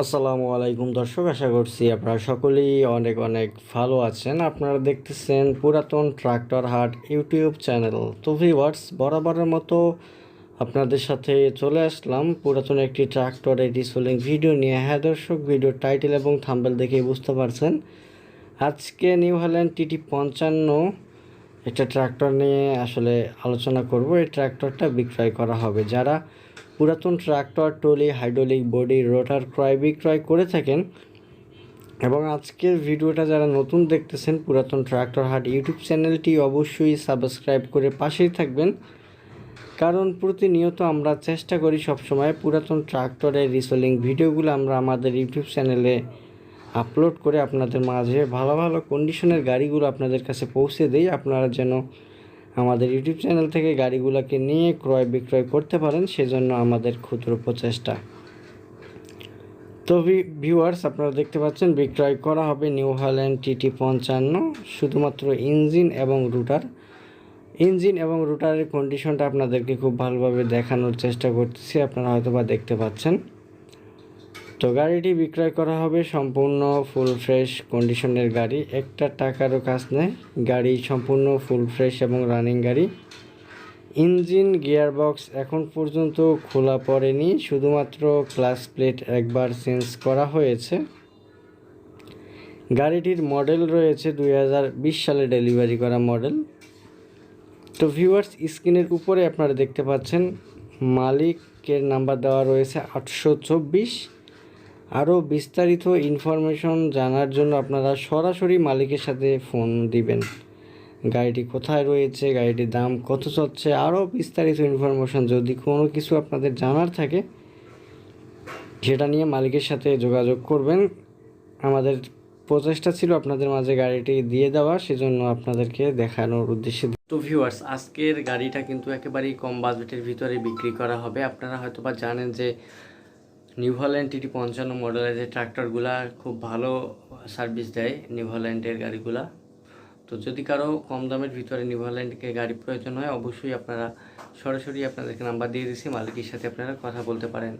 আসসালামু আলাইকুম দর্শক, আশা করছি আপনারা সকলেই অনেক অনেক ভালো আছেন। আপনারা দেখতেছেন পুরাতন ট্রাক্টর হাট ইউটিউব চ্যানেল। তো ভিওয়ার্স বরাবরের মতো আপনাদের সাথে চলে আসলাম পুরাতন একটি ট্রাক্টরের রিসোলিং ভিডিও নিয়ে। হ্যাঁ দর্শক, ভিডিওর টাইটেল এবং থাম্বেল দেখেই বুঝতে পারছেন। আজকে নিউ হল্যান্ড টিটি পঞ্চান্ন, একটা ট্রাক্টর নিয়ে আসলে আলোচনা করব। এই ট্রাক্টরটা বিক্রয় করা হবে। যারা পুরাতন tractor trolley hydraulic body, rotor ক্রয়, বিক্রয় করে থাকেন। এবং আজকের ভিডিওটা যারা নতুন দেখতেছেন পুরাতন ট্রাক্টর হাট ইউটিউব চ্যানেলটি অবশ্যই সাবস্ক্রাইব করে পাশেই থাকবেন। কারণ প্রতিনিয়ত আমরা চেষ্টা করি সবসময় পুরাতন ট্রাক্টরের রিসোলিং ভিডিওগুলো আমরা আমাদের ইউটিউব চ্যানেলে আপলোড করে আপনাদের মাঝে ভালো ভালো কন্ডিশনের গাড়িগুলো আপনাদের কাছে পৌঁছে দেই। আপনারা যেন আমাদের ইউটিউব চ্যানেল থেকে গাড়িগুলোকে নিয়ে ক্রয় বিক্রয় করতে পারেন, সেজন্য আমাদের ক্ষুদ্র প্রচেষ্টা। তো ভিউয়ার্স আপনারা দেখতে পাচ্ছেন, বিক্রয় করা হবে নিউ হল্যান্ড টিটি পঞ্চান্ন, শুধুমাত্র ইঞ্জিন এবং রুটার। ইঞ্জিন এবং রুটারের কন্ডিশনটা আপনাদেরকে খুব ভালোভাবে দেখানোর চেষ্টা করতেছি, আপনারা হয়তো বা দেখতে পাচ্ছেন। তো গাড়িটি বিক্রয় করা হবে সম্পূর্ণ ফুল ফ্রেশ কন্ডিশনের গাড়ি। একটা টাকারও কাজ নেই। গাড়ি সম্পূর্ণ ফুল ফ্রেশ এবং রানিং গাড়ি। ইঞ্জিন, গিয়ারবক্স এখন পর্যন্ত খোলা পড়েনি। শুধুমাত্র ক্লাস প্লেট একবার চেঞ্জ করা হয়েছে। গাড়িটির মডেল রয়েছে দু হাজার বিশ সালে ডেলিভারি করা মডেল তো ভিউয়ার্স স্ক্রিনের উপরে আপনারা দেখতে পাচ্ছেন মালিকের নাম্বার দেওয়া রয়েছে আটশো চব্বিশ। আরও বিস্তারিত ইনফরমেশন জানার জন্য আপনারা সরাসরি মালিকের সাথে ফোন দিবেন। গাড়িটি কোথায় রয়েছে, গাড়িটির দাম কত চলছে আরও বিস্তারিত ইনফরমেশন যদি কোনো কিছু আপনাদের জানার থাকে, সেটা নিয়ে মালিকের সাথে যোগাযোগ করবেন। আমাদের প্রচেষ্টা ছিল আপনাদের মাঝে গাড়িটি দিয়ে দেওয়া, সেজন্য আপনাদেরকে দেখানোর উদ্দেশ্যে। তো ভিউয়ার্স আজকের গাড়িটা কিন্তু একেবারেই কম বাজেটের ভিতরে বিক্রি করা হবে। আপনারা হয়তো বা জানেন যে নিউ হল্যান্ড টিটি পঞ্চান্ন মডেলের যে ট্রাক্টরগুলা খুব ভালো সার্ভিস দেয় নিউ হল্যান্ডের গাড়িগুলা। তো যদি কারও কম দামের ভিতরে নিউ হল্যান্ডকে গাড়ি প্রয়োজন হয়, অবশ্যই আপনারা সরাসরি আপনাদেরকে নাম্বার দিয়ে দিচ্ছি মালিকের সাথে আপনারা কথা বলতে পারেন।